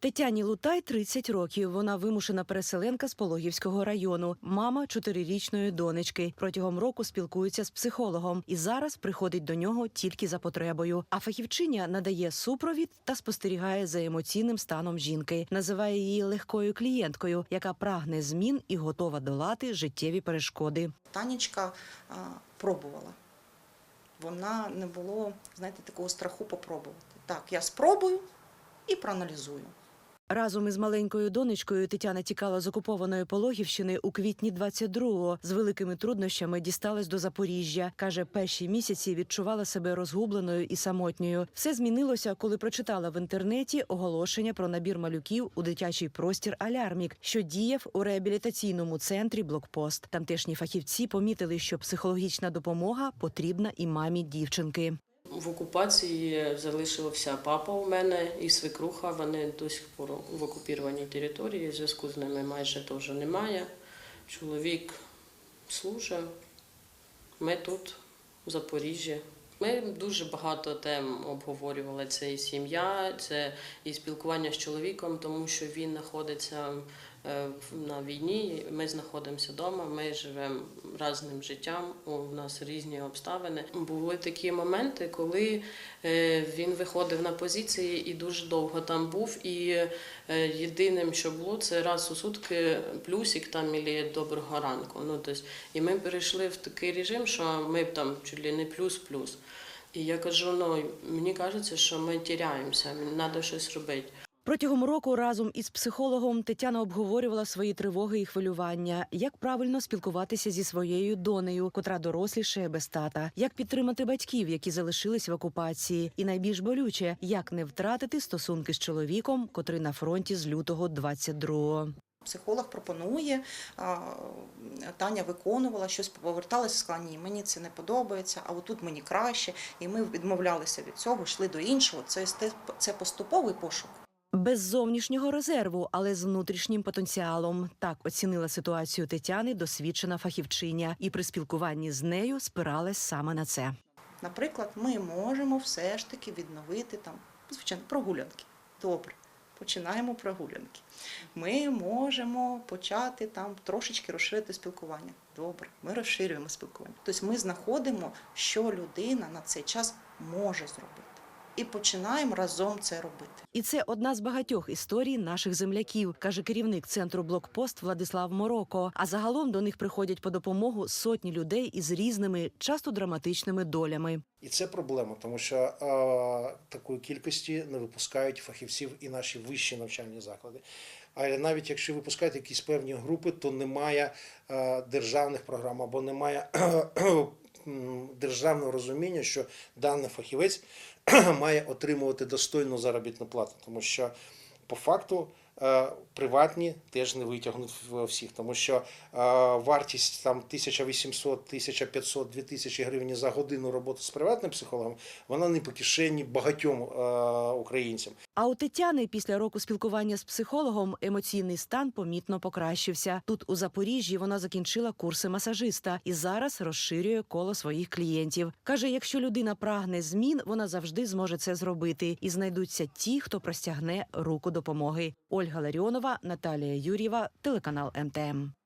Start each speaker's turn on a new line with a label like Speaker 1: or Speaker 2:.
Speaker 1: Тетяні Лутай 30 років. Вона вимушена переселенка з Пологівського району, мама чотирирічної донечки. Протягом року спілкується з психологом і зараз приходить до нього тільки за потребою. А фахівчиня надає супровід та спостерігає за емоційним станом жінки. Називає її легкою клієнткою, яка прагне змін і готова долати життєві перешкоди.
Speaker 2: Танечка а, пробувала. Вона не було, знаєте, такого страху попробувати. Так, я спробую і проаналізую.
Speaker 1: Разом із маленькою донечкою Тетяна тікала з окупованої Пологівщини у квітні 22-го. З великими труднощами дісталась до Запоріжжя. каже, перші місяці відчувала себе розгубленою і самотньою. Все змінилося, коли прочитала в інтернеті оголошення про набір малюків у дитячий простір Алярмік, що діяв у реабілітаційному центрі Блокпост. Тамтешні фахівці помітили, що психологічна допомога потрібна і мамі дівчинки.
Speaker 3: В окупації залишився папа у мене і свекруха. Вони до сих пор в окупованій території. Зв'язку з ними майже теж немає. Чоловік служить. Ми тут, в Запоріжжі. Ми дуже багато тем обговорювали. Це і сім'я, це і спілкування з чоловіком, тому що він знаходиться на війні. Ми знаходимося вдома, ми живемо разним життям. У нас різні обставини. Були такі моменти, коли е, він виходив на позиції і дуже довго там був. І е, єдиним, що було, це раз у сутки плюсик там і доброго ранку. Ну, тобто, і ми перейшли в такий режим, що ми там чуть не плюс-плюс. І я кажу: ну мені кажеться, що ми тіряємося, треба щось робити.
Speaker 1: Протягом року разом із психологом Тетяна обговорювала свої тривоги і хвилювання, як правильно спілкуватися зі своєю донею, котра дорослішає без тата, як підтримати батьків, які залишились в окупації, і найбільш болюче, як не втратити стосунки з чоловіком, котрий на фронті з лютого 22-го.
Speaker 2: Психолог пропонує, Таня виконувала щось, поверталася, сказала, ні, мені це не подобається, а отут мені краще. І ми відмовлялися від цього, йшли до іншого. Це, це поступовий пошук.
Speaker 1: Без зовнішнього резерву, але з внутрішнім потенціалом. Так оцінила ситуацію Тетяни досвідчена фахівчиня, і при спілкуванні з нею спиралась саме на це.
Speaker 2: Наприклад, ми можемо все ж таки відновити там, звичайно, прогулянки. Добре, починаємо прогулянки. Ми можемо почати там трошечки розширити спілкування. Добре, ми розширюємо спілкування. Тобто ми знаходимо, що людина на цей час може зробити. І починаємо разом це робити.
Speaker 1: І це одна з багатьох історій наших земляків, каже керівник центру блокпост Владислав Мороко. А загалом до них приходять по допомогу сотні людей із різними, часто драматичними долями.
Speaker 4: І це проблема, тому що е, такої кількості не випускають фахівців і наші вищі навчальні заклади. А навіть якщо випускають якісь певні групи, то немає е, державних програм або немає м, державного розуміння, що даний фахівець має отримувати достойну заробітну плату, тому що по факту. Е, Приватні теж не витягнуть всіх, тому що е, вартість там 1800, 1500, 2000 гривень за годину роботи з приватним психологом, вона не по кишені багатьом е, українцям.
Speaker 1: А у Тетяни після року спілкування з психологом емоційний стан помітно покращився. Тут у Запоріжжі вона закінчила курси масажиста і зараз розширює коло своїх клієнтів. каже, якщо людина прагне змін, вона завжди зможе це зробити, і знайдуться ті, хто простягне руку допомоги. Ольга Ларіонова, Наталія Юрєва, телеканал МТМ.